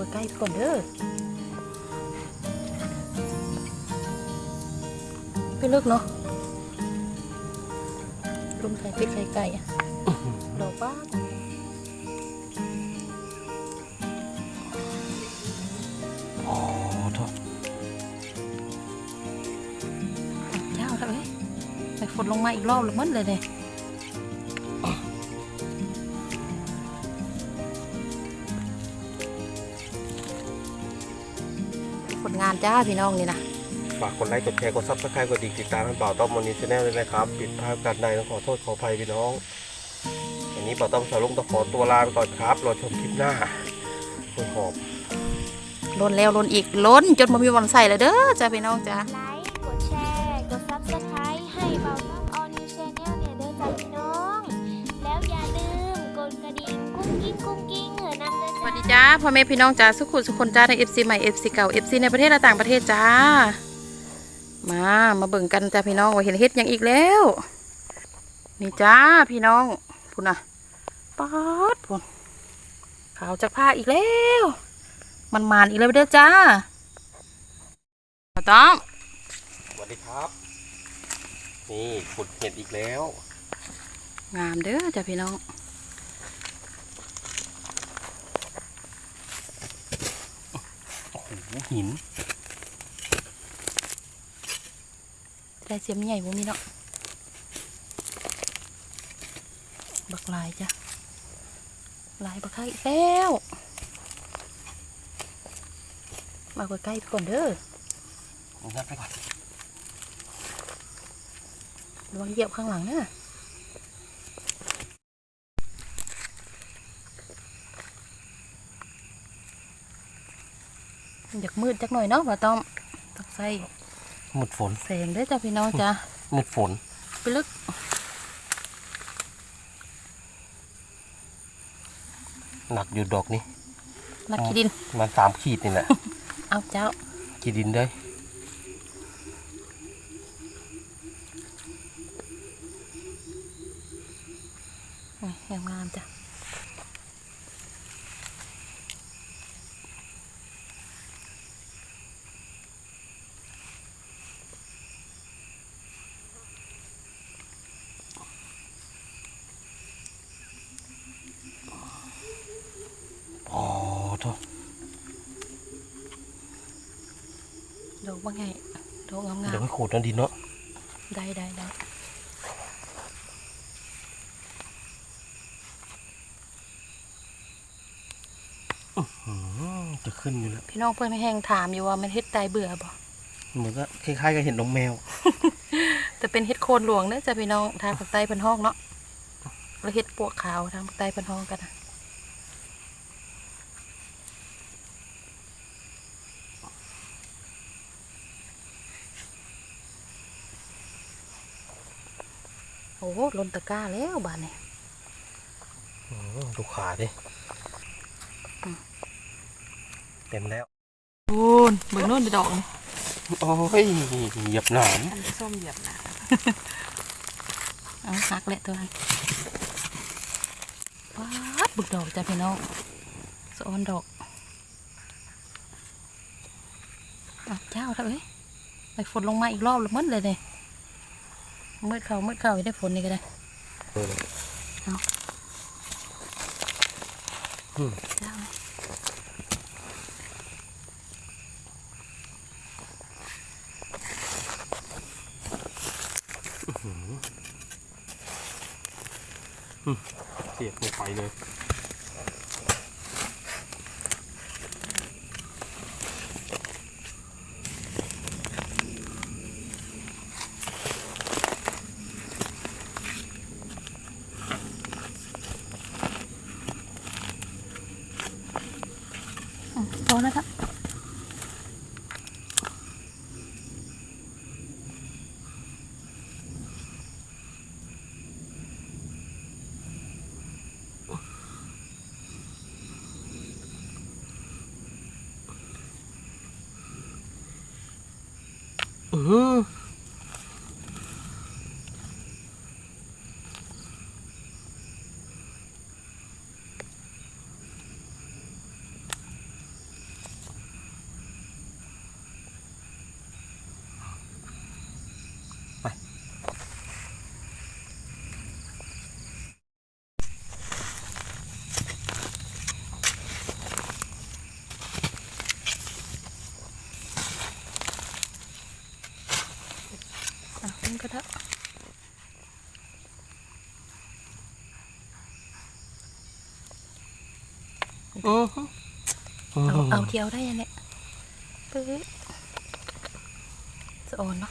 มาใกล้ๆก่อนเด้อไปเลิกเนาะลุมใส่เป็ดไข่ไก่อะดอกบ้าอ๋อโทษเจ้าเอ้ยไปฝนลงมาอีกรอบหรือมันเลยเนี่ย ลงานจ้าพี่น้องนี่นะฝากกดไลค์กดแชร์กดซับสไครต์กดดิ่งติดตามให้เป่าต้อมมอนิชแนลด้วยนะครับผิดพลาดการใดต้องขอโทษขออภัยพี่น้องวันนี้เป่าต้อมสาวลุงต้องขอตัวลาไปก่อนครับรอชมคลิปหน้าคุณหอบล้นแล้วล้นอีกล้นจนมามีวันใส่เลยเด้อจ้าพี่น้องจ้า พ่อแม่พี่น้องจ้าสุขุมสุคนจ้าใน FC ใหม่ FC เก่า FC ในประเทศและต่างประเทศจ้า มามาเบิ่งกันจ้าพี่น้องว่าเห็นเฮ็ดหยังอีกแล้ว นี่จ้าพี่น้องพุ่นน่ะป๊าดพุ่นขาวจากผ้าอีกแล้ว มันมานอีกแล้วเด้อจ้ามาต้องสวัสดีครับ นี่ขุดเห็ดอีกแล้ว งามเด้อจ้าพี่น้อง โอ้โหหินได้เสียมใหญ่บ่มีเนาะบักลายจ้ะลายบักคักอีกแล้วมาใกล้ๆก่อนเด้องัดไปก่อนระวังเหยียบข้างหลังนะ อยากมืดจักหน่อยเนาะว่าต้องต้องใส่หมดฝนแสงเด้อจ้ะพี่น้องจ้ะหมดฝนไปลึกหนักอยู่ดอกนี้นักขี้ดินมันสามขีดนี่แหละเอาเจ้าขีดดินเลย งามงามๆจ้ะ อ๋อ โทษดอกว่าไงดอกงามงาเดี๋ยวมไปขูดนั่นดินเนาะได้ได้ได้อืมจะขึ้นอยู่แล้วพี่น้องเพื่อนไม่แห้งถามอยู่ว่ามันเฮ็ดตายเบื่อบ่เหมือนก็คล้ายๆกับเห็นนมแมว แต่เป็นเฮ็ดโคนหลวงเด้อจ้ะพี่น้องทางภาคใต้เพิ่นห้องเนาะแล้วเฮ็ดปวกขาวทางภาคใต้เพิ่นห้องกันนะ โอ้โหลนตะกร้าแล้วบ้านนี้อืมดูขาดิอืมเต็มแล้วโอ้นเบิ่งโน่นดอกนี่โอ้ยเหยียบหนามอันส้มเหยียบนะเอาหักแหละตัวนั้นว้าดบึกดอกจ้ะพี่น้องสะออนดอกอะเจ้าเถอะเอ้ยไปฝนลงมาอีกรอบหรือมันเลยเนี่ย มืดเขามืดเขาได้ผลนี่ก็ได้เออเจ้าเสียบลงไปเลย อืมพอแก็ได้โอ้โหเอาเที่ยวได้ยังเนี่ยปึ๊ดจะโอนปะ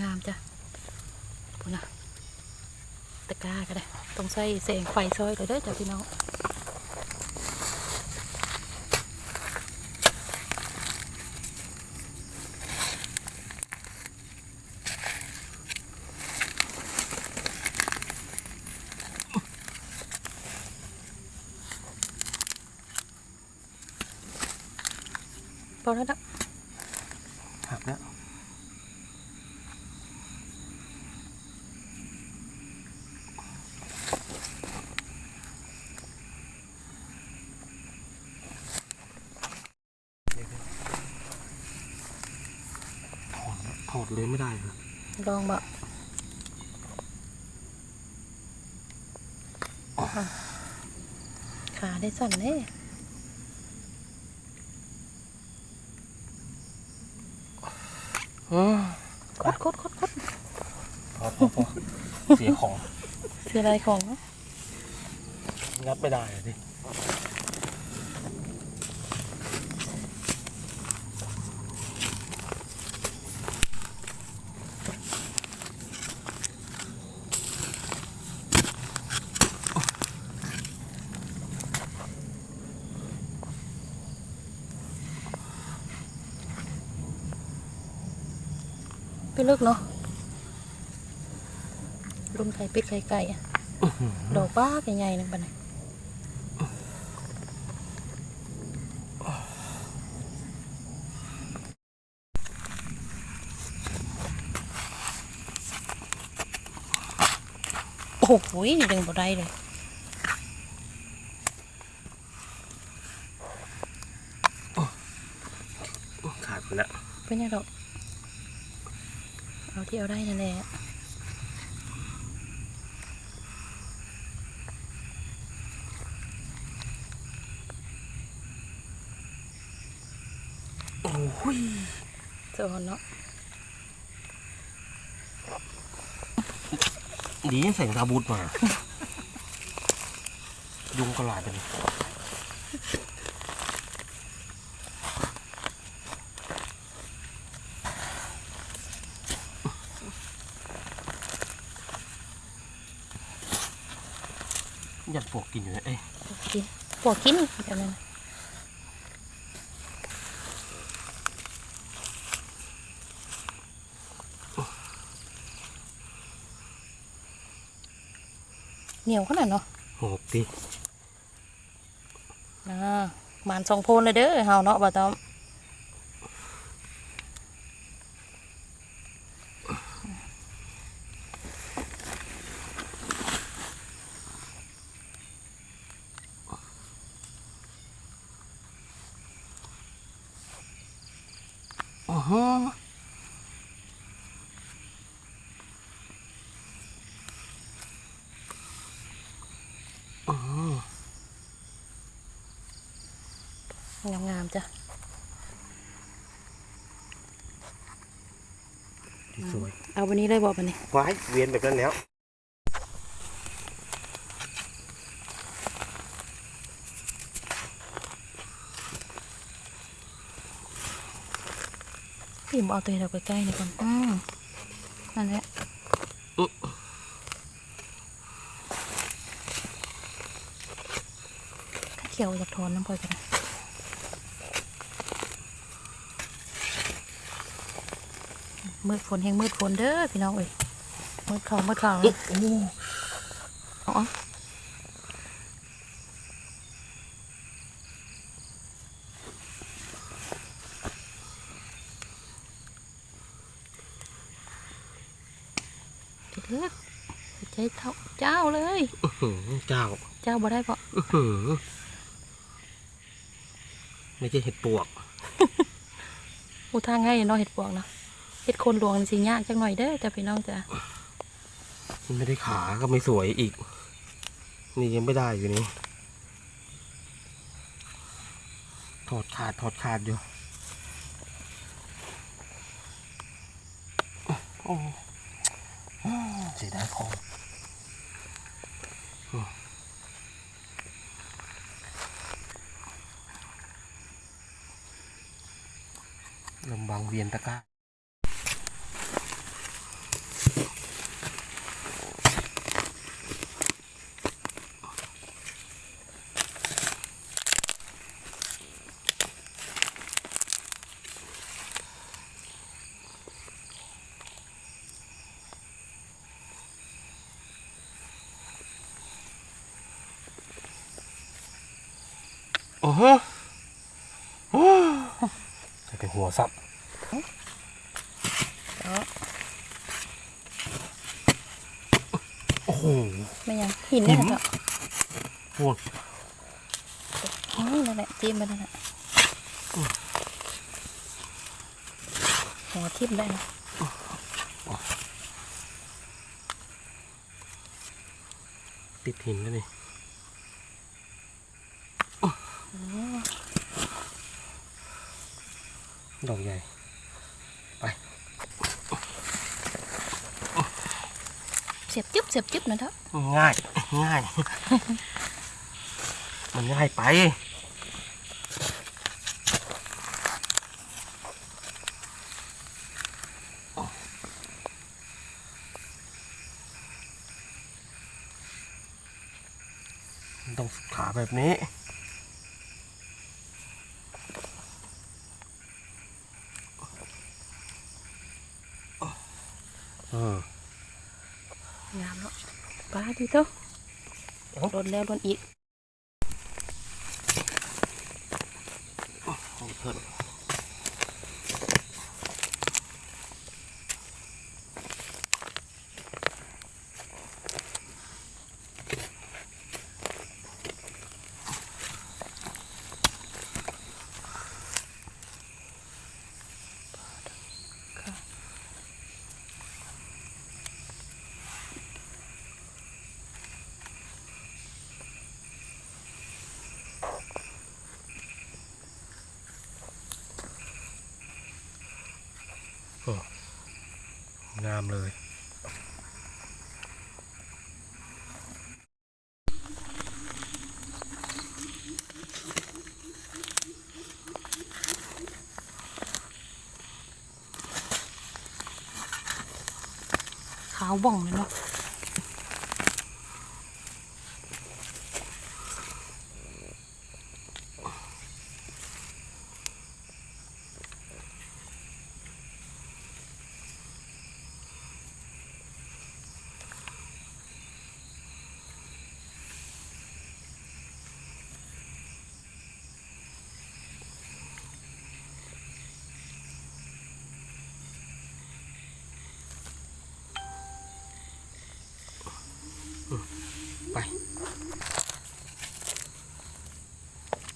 งามๆจ้ะปุ่นะ ตะกร้าก็ได้ต้องใส่แสงไฟซอยเลยเด้จ้ะพี่น้องพอแล้วนะ หักแล้วถอดถอดเลยไม่ได้ครับ ลองบะขาได้สั่นเน่อืมคดคดคดคดพอพอพอเสียของ เสียอะไรของงัดไม่ได้อะดิ ไปลึกเนาะรุ่นไข่เป็ดไข่ไก่อะดอกบ้าไก่ใหญ่นึงปะเนี่ยโอ้โหดึงบ่ได้เลยขาดไปแล้วเป็นยังดอก เอาที่เอาได้นั่นแหละโอ้ยสอนเนาะดียังใส่รองเท้าบูทมา ยุงก็ลายไปเลย ยัดปวกกินอยู่นะเอ้ยกินปวดกินแบบนั้นเหนียวขนาดเนาะโหกดิอ่าหมานสองโพนเลยเด้อเฮาเนาะบ่ต้อม อ๋อฮะงามๆจ้ะสวยเอาวันนี้เลยบอกวันนี้ว้ายเวียนแบบนั้นแล้ว พี่มเอาตัวเราไปใกล้ๆนี่ก่อนอืมนั่นแหละอุ๊ยเขียวอยากถอนน้ำพลอยกันนะมืดฝนแห้งมืดฝนเด้อพี่น้องเอ้ยมืดเขามืดเขาโอ้โหอ๋อจุดเลือก ใจเท่าเจ้าเลยอื้อหือเจ้า เจ้าบ่ได้ปะอื้อหือไม่ใช่เห็ดปวกอูทางง่ายเนาะเห็ดปวกเนาะเห็ดโคนหลวงสิยากจังหน่อยเด้อจ้ะพี่น้องจ้ะมันไม่ได้ขาก็ไม่สวยอีก นี่ยังไม่ได้อยู่นี่ถอดขาขาดถอดขาดอยู่โอ้ เสียดายของลำบางเวียนตะกร้า โอ้โหโอ้ใส่เป็นหัวซับโอ้โหไม่ยังหินนี่แหละโอ้ยโอ้ยนั่นแหละจิ้มไปนั่นแหละหัวทิ่มได้นะติดหินแล้วนี่ ดอกใหญ่เสียบจึ๊บเสียบจึ๊บนะเถอะง่าย ง่าย มันง่ายไปมันต้องสุดขาแบบนี้ งามเนาะปลาดีเถอะเอ้าโดนแล้วโดนอีก เพิ่น งามเลยขาวบ่องเลยเนาะ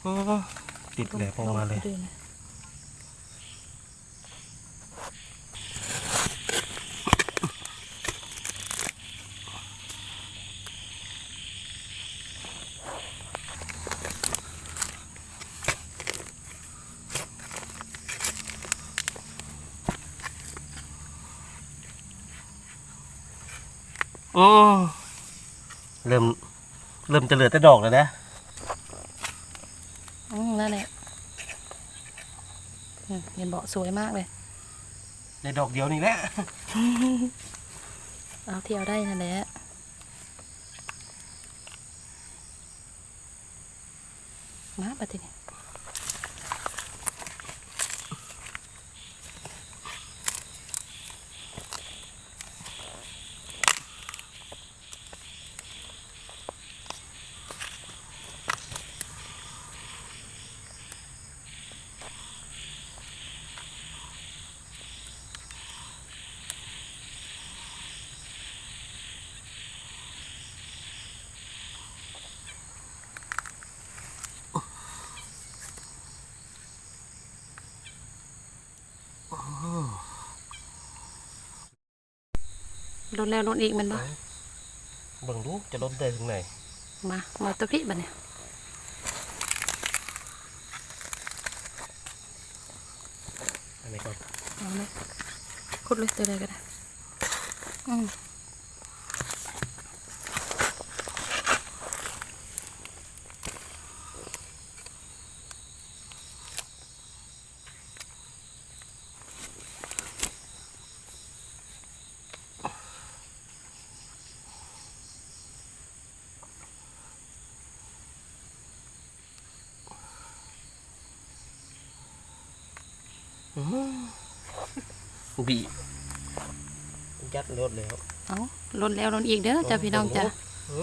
ติดแหลกออกมาเลย โอ้ เริ่ม เริ่มจะเหลือแต่ดอกแล้วนะ อืมนั่นแหละอืม เห็นเบาะสวยมากเลยในดอกเดียวนี่แหละ เอาเที่ยวได้นั่นแหละมาปะทีนี้ ลดแล้วลดอีกมันบ่เบังดูจะลดได้ถึงไหนมามาตัวพี่บัดเนี่ยอันนี้ก่อนเอาเลยคุดเลยตัวใดก็ได้อืม บียัดรถแล้วเอาล้นแล้วล้นอีกเด้อจ้าพี่น้องจ้าโอ้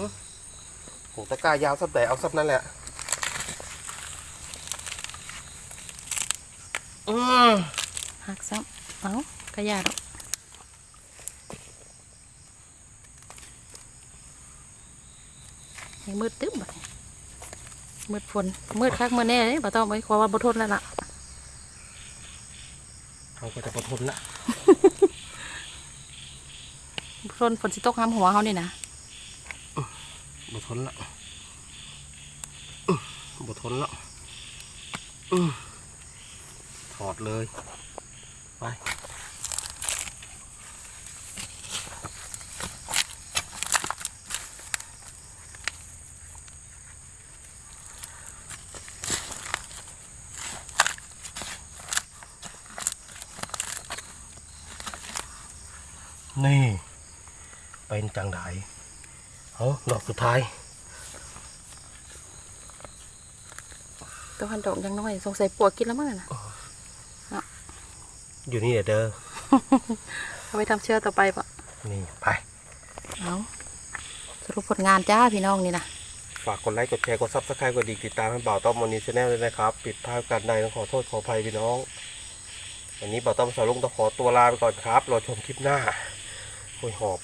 โหตะกร้ายาวสับแต่เอาสับนั่นแหละอืมหักซ้ำเอากระยาดอกให้มืดตึ๊บบัดนี้มืดฝนมืดคักมืดแน่เลยบ่ต้องไปขอว่าบ่ทนแล้วล่ะ เขาก็จะประทนละบ่ทนฝนสิตกห้ามหัวเขานี่นะบทนละอื้อบทนละอื้อถอดเลย นี่ เป็นจังไดเอาดอกสุดท้ายตัวหันดอกยังน้อย สงสัยปวกกินแล้วมั้งน่ะอยู่นี่เด้อเอาไปทำเชื้อต่อไปปะนี่ไปเอาสรุปผลงานจ้าพี่น้องนี่นะฝากกดไลค์กดแชร์กดซับสไครต์กดดีติดตามให้บ่าวต้อมมอนีชาแนลด้วยนะครับ ปิดภาพการใดต้องขอโทษขออภัยพี่น้องวันนี้บ่าวต้อมสาวลุงต้องขอตัวลาไปก่อนครับรอชมคลิปหน้า โอ้ยหอบ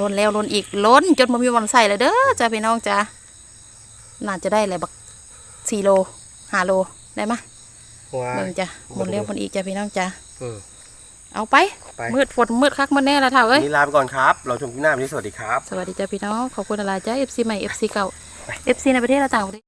ล้นแล้วล้นอีกล้นจนมันมีวันใส่เลยเด้อจ้าพี่น้องจ้าน่าจะได้อะไรบักสี่โลห้าโลได้มะว้าเบิ่งจ้ะหมดเร็วหมดอีกจ้าพี่น้องจ้าอืมเอาไปไป มืดฝนมืดคักมืดแน่ละเท่าวัเอ้นยนี้ลาไปก่อนครับ เราชมคลิปหน้าวันนี้สวัสดีครับ สวัสดีจ้าพี่น้อง ขอบคุณอะไรจ้า FC ใหม่ FC เก่า FC ในประเทศและต่างประเทศ